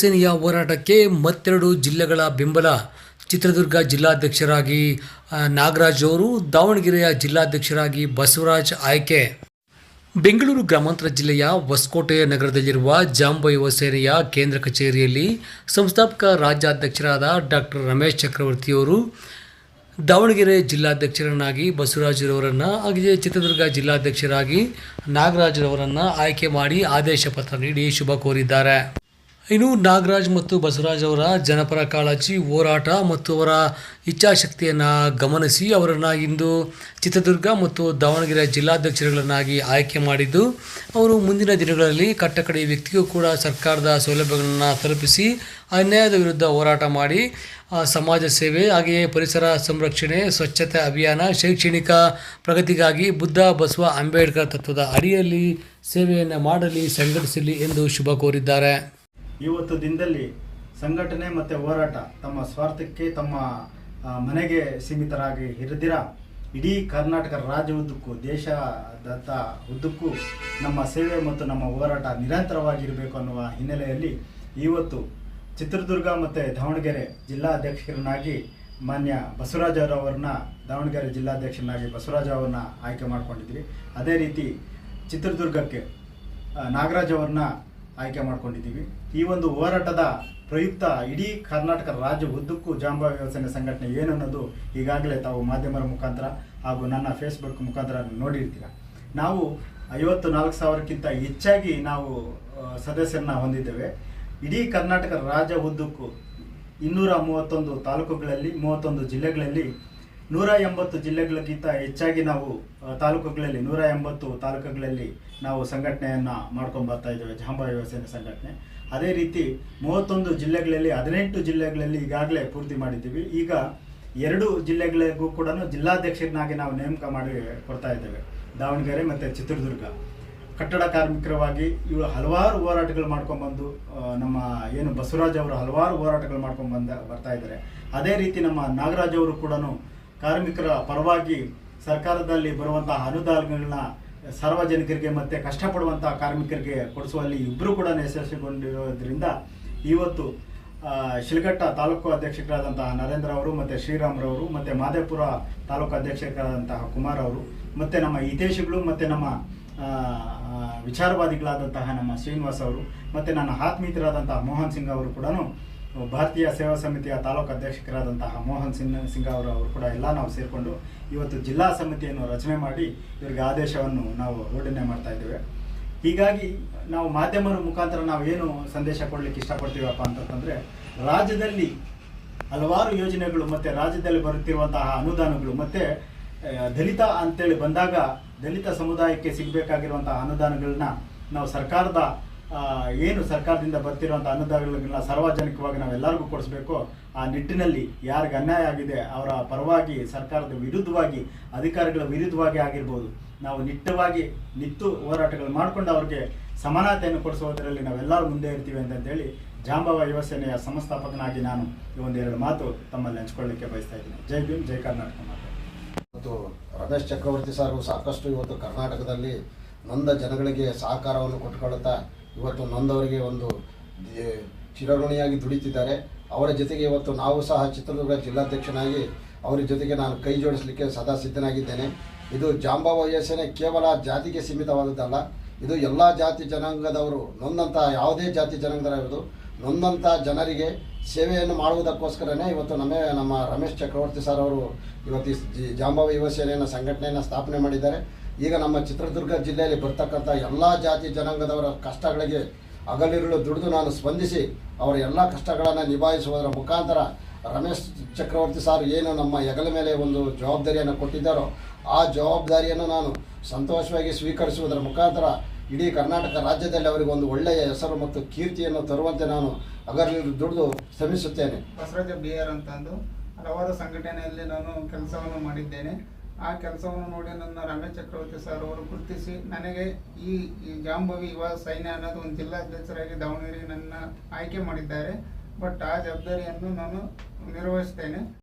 ಸೇನೆಯ ಹೋರಾಟಕ್ಕೆ ಮತ್ತೆರಡು ಜಿಲ್ಲೆಗಳ ಬೆಂಬಲ. ಚಿತ್ರದುರ್ಗ ಜಿಲ್ಲಾಧ್ಯಕ್ಷರಾಗಿ ನಾಗರಾಜ್ ಅವರು, ದಾವಣಗೆರೆಯ ಜಿಲ್ಲಾಧ್ಯಕ್ಷರಾಗಿ ಬಸವರಾಜ್ ಆಯ್ಕೆ. ಬೆಂಗಳೂರು ಗ್ರಾಮಾಂತರ ಜಿಲ್ಲೆಯ ಹೊಸಕೋಟೆ ನಗರದಲ್ಲಿರುವ ಜಾಂಬವ ಸೇನೆಯ ಕೇಂದ್ರ ಕಚೇರಿಯಲ್ಲಿ ಸಂಸ್ಥಾಪಕ ರಾಜ್ಯಾಧ್ಯಕ್ಷರಾದ ಡಾಕ್ಟರ್ ರಮೇಶ್ ಚಕ್ರವರ್ತಿಯವರು ದಾವಣಗೆರೆ ಜಿಲ್ಲಾಧ್ಯಕ್ಷರನ್ನಾಗಿ ಬಸವರಾಜರವರನ್ನು ಹಾಗೆಯೇ ಚಿತ್ರದುರ್ಗ ಜಿಲ್ಲಾಧ್ಯಕ್ಷರಾಗಿ ನಾಗರಾಜರವರನ್ನು ಆಯ್ಕೆ ಮಾಡಿ ಆದೇಶ ಪತ್ರ ನೀಡಿ ಶುಭ ಕೋರಿದ್ದಾರೆ. ಇನ್ನು ನಾಗರಾಜ್ ಮತ್ತು ಬಸವರಾಜ್ ಅವರ ಜನಪರ ಕಾಳಜಿ, ಹೋರಾಟ ಮತ್ತು ಅವರ ಇಚ್ಛಾಶಕ್ತಿಯನ್ನು ಗಮನಿಸಿ ಅವರನ್ನು ಇಂದು ಚಿತ್ರದುರ್ಗ ಮತ್ತು ದಾವಣಗೆರೆ ಜಿಲ್ಲಾಧ್ಯಕ್ಷರುಗಳನ್ನಾಗಿ ಆಯ್ಕೆ ಮಾಡಿದ್ದು, ಅವರು ಮುಂದಿನ ದಿನಗಳಲ್ಲಿ ಕಟ್ಟಕಡೆ ವ್ಯಕ್ತಿಗೂ ಕೂಡ ಸರ್ಕಾರದ ಸೌಲಭ್ಯಗಳನ್ನು ತಲುಪಿಸಿ, ಅನ್ಯಾಯದ ವಿರುದ್ಧ ಹೋರಾಟ ಮಾಡಿ ಸಮಾಜ ಸೇವೆ ಹಾಗೆಯೇ ಪರಿಸರ ಸಂರಕ್ಷಣೆ, ಸ್ವಚ್ಛತೆ ಅಭಿಯಾನ, ಶೈಕ್ಷಣಿಕ ಪ್ರಗತಿಗಾಗಿ ಬುದ್ಧ ಬಸವ ಅಂಬೇಡ್ಕರ್ ತತ್ವದ ಅಡಿಯಲ್ಲಿ ಸೇವೆಯನ್ನು ಮಾಡಲಿ, ಸಂಘಟಿಸಲಿ ಎಂದು ಶುಭ ಕೋರಿದ್ದಾರೆ. ಇವತ್ತು ದಿನದಲ್ಲಿ ಸಂಘಟನೆ ಮತ್ತು ಹೋರಾಟ ತಮ್ಮ ಸ್ವಾರ್ಥಕ್ಕೆ ತಮ್ಮ ಮನೆಗೆ ಸೀಮಿತರಾಗಿ ಇರದಿರ? ಇಡೀ ಕರ್ನಾಟಕ ರಾಜ್ಯ ಉದ್ದಕ್ಕೂ ದೇಶದತ್ತ ಉದ್ದಕ್ಕೂ ನಮ್ಮ ಸೇವೆ ಮತ್ತು ನಮ್ಮ ಹೋರಾಟ ನಿರಂತರವಾಗಿರಬೇಕು ಅನ್ನುವ ಹಿನ್ನೆಲೆಯಲ್ಲಿ ಇವತ್ತು ಚಿತ್ರದುರ್ಗ ಮತ್ತು ದಾವಣಗೆರೆ ಜಿಲ್ಲಾಧ್ಯಕ್ಷರನ್ನಾಗಿ ಮಾನ್ಯ ಬಸವರಾಜ ಅವರನ್ನ, ದಾವಣಗೆರೆ ಜಿಲ್ಲಾಧ್ಯಕ್ಷರನ್ನಾಗಿ ಬಸವರಾಜ ಅವರನ್ನ ಆಯ್ಕೆ ಮಾಡಿಕೊಂಡಿದ್ವಿ. ಅದೇ ರೀತಿ ಚಿತ್ರದುರ್ಗಕ್ಕೆ ನಾಗರಾಜ್ ಅವ್ರನ್ನ ಆಯ್ಕೆ ಮಾಡ್ಕೊಂಡಿದ್ದೀವಿ. ಈ ಒಂದು ಹೋರಾಟದ ಪ್ರಯುಕ್ತ ಇಡೀ ಕರ್ನಾಟಕ ರಾಜ್ಯ ಉದ್ದಕ್ಕೂ ಜಾಂಬಾ ಯೋಜನೆ ಸಂಘಟನೆ ಏನು ಅನ್ನೋದು ಈಗಾಗಲೇ ತಾವು ಮಾಧ್ಯಮರ ಮುಖಾಂತರ ಹಾಗೂ ನನ್ನ ಫೇಸ್ಬುಕ್ ಮುಖಾಂತರ ನೋಡಿರ್ತೀರ. ನಾವು ಐವತ್ತು ನಾಲ್ಕು ಸಾವಿರಕ್ಕಿಂತ ಹೆಚ್ಚಾಗಿ ನಾವು ಸದಸ್ಯರನ್ನ ಹೊಂದಿದ್ದೇವೆ. ಇಡೀ ಕರ್ನಾಟಕ ರಾಜ್ಯ ಉದ್ದಕ್ಕೂ ಇನ್ನೂರ ಮೂವತ್ತೊಂದು ತಾಲೂಕುಗಳಲ್ಲಿ, ಮೂವತ್ತೊಂದು ಜಿಲ್ಲೆಗಳಲ್ಲಿ ನೂರ ಎಂಬತ್ತು ಜಿಲ್ಲೆಗಳಿಗಿಂತ ಹೆಚ್ಚಾಗಿ ನಾವು ತಾಲೂಕುಗಳಲ್ಲಿ, ನೂರ ಎಂಬತ್ತು ತಾಲೂಕುಗಳಲ್ಲಿ ನಾವು ಸಂಘಟನೆಯನ್ನು ಮಾಡ್ಕೊಂಡು ಬರ್ತಾ ಇದ್ದೇವೆ ಜಾಂಬ ವ್ಯವಸ್ಥೆಯ ಸಂಘಟನೆ. ಅದೇ ರೀತಿ ಮೂವತ್ತೊಂದು ಜಿಲ್ಲೆಗಳಲ್ಲಿ, ಹದಿನೆಂಟು ಜಿಲ್ಲೆಗಳಲ್ಲಿ ಈಗಾಗಲೇ ಪೂರ್ತಿ ಮಾಡಿದ್ದೀವಿ. ಈಗ ಎರಡು ಜಿಲ್ಲೆಗಳಿಗೂ ಕೂಡ ಜಿಲ್ಲಾಧ್ಯಕ್ಷರನ್ನಾಗಿ ನಾವು ನೇಮಕ ಮಾಡಿ ಕೊಡ್ತಾ ಇದ್ದೇವೆ. ದಾವಣಗೆರೆ ಮತ್ತು ಚಿತ್ರದುರ್ಗ. ಕಟ್ಟಡ ಕಾರ್ಮಿಕರವಾಗಿ ಇವರು ಹಲವಾರು ಹೋರಾಟಗಳು ಮಾಡ್ಕೊಂಡ್ಬಂದು ನಮ್ಮ ಏನು ಬಸವರಾಜ್ ಅವರು ಹಲವಾರು ಹೋರಾಟಗಳು ಮಾಡ್ಕೊಂಡು ಬಂದ, ಬರ್ತಾ ಇದ್ದಾರೆ. ಅದೇ ರೀತಿ ನಮ್ಮ ನಾಗರಾಜ್ ಅವರು ಕೂಡ ಕಾರ್ಮಿಕರ ಪರವಾಗಿ ಸರ್ಕಾರದಲ್ಲಿ ಬರುವಂತಹ ಅನುದಾನಗಳನ್ನ ಸಾರ್ವಜನಿಕರಿಗೆ ಮತ್ತೆ ಕಷ್ಟಪಡುವಂತಹ ಕಾರ್ಮಿಕರಿಗೆ ಕೊಡಿಸುವಲ್ಲಿ ಇಬ್ಬರು ಕೂಡ ಯಶಸ್ವಿಗೊಂಡಿರೋದ್ರಿಂದ ಇವತ್ತು ಶಿಲ್ಘಟ್ಟ ತಾಲೂಕು ಅಧ್ಯಕ್ಷರಾದಂತಹ ನರೇಂದ್ರ ಅವರು ಮತ್ತು ಶ್ರೀರಾಮ್ರವರು ಮತ್ತು ಮಾದೇಪುರ ತಾಲೂಕು ಅಧ್ಯಕ್ಷರಾದಂತಹ ಕುಮಾರ್ ಅವರು ಮತ್ತು ನಮ್ಮ ಹಿತೇಶಿಗಳು ಮತ್ತು ನಮ್ಮ ವಿಚಾರವಾದಿಗಳಾದಂತಹ ನಮ್ಮ ಶ್ರೀನಿವಾಸ್ ಅವರು ಮತ್ತು ನನ್ನ ಆತ್ಮೀಯರಾದಂತಹ ಮೋಹನ್ ಸಿಂಗ್ ಅವರು ಕೂಡ ಭಾರತೀಯ ಸೇವಾ ಸಮಿತಿಯ ತಾಲೂಕು ಅಧ್ಯಕ್ಷರಾದಂತಹ ಮೋಹನ್ ಸಿಂಗ್ ಸಿಂಗ್ ಅವರು ಅವರು ಕೂಡ ಎಲ್ಲ ನಾವು ಸೇರಿಕೊಂಡು ಇವತ್ತು ಜಿಲ್ಲಾ ಸಮಿತಿಯನ್ನು ರಚನೆ ಮಾಡಿ ಇವರಿಗೆ ಆದೇಶವನ್ನು ನಾವು ರೋಡನೆ ಮಾಡ್ತಾ ಇದ್ದೇವೆ. ಹೀಗಾಗಿ ನಾವು ಮಾಧ್ಯಮದ ಮುಖಾಂತರ ನಾವು ಏನು ಸಂದೇಶ ಕೊಡಲಿಕ್ಕೆ ಇಷ್ಟಪಡ್ತೀವಪ್ಪ ಅಂತಂತಂದರೆ, ರಾಜ್ಯದಲ್ಲಿ ಹಲವಾರು ಯೋಜನೆಗಳು ಮತ್ತು ರಾಜ್ಯದಲ್ಲಿ ಬರುತ್ತಿರುವಂತಹ ಅನುದಾನಗಳು ಮತ್ತು ದಲಿತ ಅಂತೇಳಿ ಬಂದಾಗ ದಲಿತ ಸಮುದಾಯಕ್ಕೆ ಸಿಗಬೇಕಾಗಿರುವಂತಹ ಅನುದಾನಗಳನ್ನ ನಾವು ಸರ್ಕಾರದ ಏನು ಸರ್ಕಾರದಿಂದ ಬರ್ತಿರುವಂಥ ಅನುದಾನಗಳನ್ನ ಸಾರ್ವಜನಿಕವಾಗಿ ನಾವೆಲ್ಲರಿಗೂ ಕೊಡಿಸ್ಬೇಕು. ಆ ನಿಟ್ಟಿನಲ್ಲಿ ಯಾರಿಗೆ ಅನ್ಯಾಯ ಆಗಿದೆ ಅವರ ಪರವಾಗಿ ಸರ್ಕಾರದ ವಿರುದ್ಧವಾಗಿ, ಅಧಿಕಾರಿಗಳ ವಿರುದ್ಧವಾಗಿ ಆಗಿರ್ಬೋದು. ನಾವು ನಿಟ್ಟವಾಗಿ ನಿತ್ತು ಹೋರಾಟಗಳು ಮಾಡಿಕೊಂಡು ಅವ್ರಿಗೆ ಸಮಾನತೆಯನ್ನು ಕೊಡಿಸುವುದರಲ್ಲಿ ನಾವೆಲ್ಲರೂ ಮುಂದೆ ಇರ್ತೀವಿ ಅಂತಂತೇಳಿ ಜಾಂಬವ ಯುವಸೇನೆಯ ಸಂಸ್ಥಾಪಕನಾಗಿ ನಾನು ಈ ಒಂದೆರಡು ಮಾತು ತಮ್ಮಲ್ಲಿ ಹಂಚ್ಕೊಳ್ಳಿಕ್ಕೆ ಬಯಸ್ತಾ ಇದ್ದೀನಿ. ಜೈ ಭೀಮ್, ಜೈ ಕರ್ನಾಟಕ ಮಾತು. ಮತ್ತು ರಮೇಶ್ ಚಕ್ರವರ್ತಿ ಸಾರು ಸಾಕಷ್ಟು ಇವತ್ತು ಕರ್ನಾಟಕದಲ್ಲಿ ನೊಂದ ಜನಗಳಿಗೆ ಸಹಕಾರವನ್ನು ಕೊಟ್ಟುಕೊಳ್ಳುತ್ತಾ ಇವತ್ತು ನೊಂದವರಿಗೆ ಒಂದು ಚಿರಋಣಿಯಾಗಿ ದುಡಿತಿದ್ದಾರೆ. ಅವರ ಜೊತೆಗೆ ಇವತ್ತು ನಾವು ಸಹ ಚಿತ್ರದುರ್ಗ ಜಿಲ್ಲಾಧ್ಯಕ್ಷನಾಗಿ ಅವರ ಜೊತೆಗೆ ನಾನು ಕೈ ಜೋಡಿಸಲಿಕ್ಕೆ ಸದಾ ಸಿದ್ಧನಾಗಿದ್ದೇನೆ. ಇದು ಜಾಂಬವ ಯೋಜನೆ ಕೇವಲ ಜಾತಿಗೆ ಸೀಮಿತವಾದದ್ದಲ್ಲ, ಇದು ಎಲ್ಲ ಜಾತಿ ಜನಾಂಗದವರು ನೊಂದಂಥ ಯಾವುದೇ ಜಾತಿ ಜನಾಂಗದವರು ನೊಂದಂಥ ಜನರಿಗೆ ಸೇವೆಯನ್ನು ಮಾಡುವುದಕ್ಕೋಸ್ಕರನೇ ಇವತ್ತು ನಮ್ಮ ನಮ್ಮ ರಮೇಶ್ ಚಕ್ರವರ್ತಿ ಸರ್ ಅವರು ಇವತ್ತು ಜಾಂಬವ ಯುವ ಸೇನೆಯನ್ನು ಸಂಘಟನೆಯನ್ನು ಸ್ಥಾಪನೆ ಮಾಡಿದ್ದಾರೆ. ಈಗ ನಮ್ಮ ಚಿತ್ರದುರ್ಗ ಜಿಲ್ಲೆಯಲ್ಲಿ ಬರ್ತಕ್ಕಂಥ ಎಲ್ಲ ಜಾತಿ ಜನಾಂಗದವರ ಕಷ್ಟಗಳಿಗೆ ಹಗಲಿರುಳು ದುಡಿದು ನಾನು ಸ್ಪಂದಿಸಿ ಅವರ ಎಲ್ಲ ಕಷ್ಟಗಳನ್ನು ನಿಭಾಯಿಸುವುದರ ಮುಖಾಂತರ ರಮೇಶ್ ಚಕ್ರವರ್ತಿ ಸಾರ್ ಏನು ನಮ್ಮ ಹೆಗಲ ಮೇಲೆ ಒಂದು ಜವಾಬ್ದಾರಿಯನ್ನು ಕೊಟ್ಟಿದ್ದಾರೋ ಆ ಜವಾಬ್ದಾರಿಯನ್ನು ನಾನು ಸಂತೋಷವಾಗಿ ಸ್ವೀಕರಿಸುವುದರ ಮುಖಾಂತರ ಇಡೀ ಕರ್ನಾಟಕ ರಾಜ್ಯದಲ್ಲಿ ಅವರಿಗೆ ಒಂದು ಒಳ್ಳೆಯ ಹೆಸರು ಮತ್ತು ಕೀರ್ತಿಯನ್ನು ತರುವಂತೆ ನಾನು ಅಗಲಿರು ದುಡಿದು ಶ್ರಮಿಸುತ್ತೇನೆ. ಬಸವರಾಜ ಬಿ ಆರ್ ಅಂತಂದು ಹಲವಾರು ಸಂಘಟನೆಯಲ್ಲಿ ನಾನು ಕೆಲಸವನ್ನು ಮಾಡಿದ್ದೇನೆ. ಆ ಕೆಲಸವನ್ನು ನೋಡಿ ನನ್ನ ರಮೇಶ್ ಚಕ್ರವರ್ತಿ ಸರ್ ಅವರು ಗುರುತಿಸಿ, ನನಗೆ ಈ ಜಾಂಬವಿ ಯುವ ಸೈನ್ಯ ಅನ್ನೋದು ಒಂದು ಜಿಲ್ಲಾಧ್ಯಕ್ಷರಾಗಿ ದಾವಣಗೆರೆಗೆ ನನ್ನ ಆಯ್ಕೆ ಮಾಡಿದ್ದಾರೆ. ಬಟ್ ಆ ಜವಾಬ್ದಾರಿಯನ್ನು ನಾನು ನಿರ್ವಹಿಸ್ತೇನೆ.